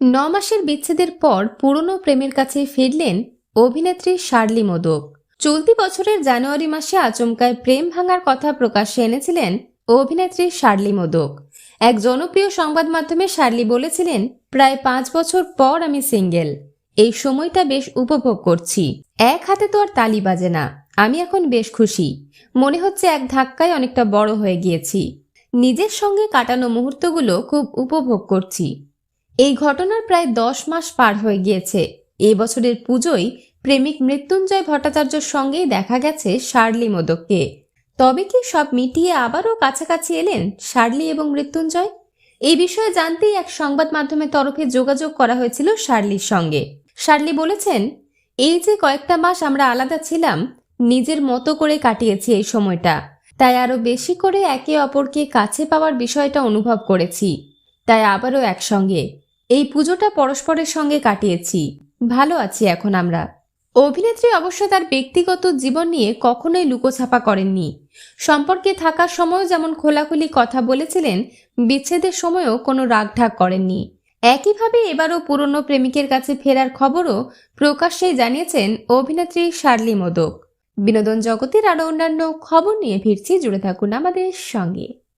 ন মাসের বিচ্ছেদের পর পুরনো প্রেমের কাছে ফিরলেন অভিনেত্রী শার্লি মোদক। চলতি বছরের জানুয়ারি মাসে আচমকায় প্রেম ভাঙার কথা প্রকাশ্যে এনেছিলেন অভিনেত্রী শার্লি মোদক। এক জনপ্রিয় সংবাদ মাধ্যমে শার্লি বলেছিলেন, প্রায় পাঁচ বছর পর আমি সিঙ্গেল। এই সময়টা বেশ উপভোগ করছি। এক হাতে তো আর তালি বাজে না। আমি এখন বেশ খুশি। মনে হচ্ছে এক ধাক্কায় অনেকটা বড় হয়ে গিয়েছি। নিজের সঙ্গে কাটানো মুহূর্তগুলো খুব উপভোগ করছি। এই ঘটনার প্রায় দশ মাস পার হয়ে গিয়েছে। এ বছরের পুজোয় প্রেমিক মৃত্যুঞ্জয় ভট্টাচার্যর সঙ্গেই দেখা গেছে শার্লি মোদককে। তবে কি সব মিটিয়ে আবারও কাছাকাছি এলেন শার্লি এবং মৃত্যুঞ্জয়? এই বিষয়ে জানতেই এক সংবাদ মাধ্যমের তরফে যোগাযোগ করা হয়েছিল শার্লির সঙ্গে। শার্লি বলেছেন, এই যে কয়েকটা মাস আমরা আলাদা ছিলাম, নিজের মতো করে কাটিয়েছি এই সময়টা। তাই আরও বেশি করে একে অপরকে কাছে পাওয়ার বিষয়টা অনুভব করেছি। তাই আবারও একসঙ্গে। এই পুজোটা পরস্পরের সঙ্গে কাটিয়েছি। ভালো আছি এখন আমরা। অভিনেত্রী অবশ্য তার ব্যক্তিগত জীবন নিয়ে কখনোই লুকোছাপা করেননি। সম্পর্কে থাকার সময়ও যেমন খোলাখুলি কথা বলেছিলেন, বিচ্ছেদের সময়ও কোনো রাগঢাক করেননি। একইভাবে এবারও পুরনো প্রেমিকের কাছে ফেরার খবরও প্রকাশ্যেই জানিয়েছেন অভিনেত্রী শার্লি মোদক। বিনোদন জগতের আরও অন্যান্য খবর নিয়ে ফিরছি, জুড়ে থাকুন আমাদের সঙ্গে।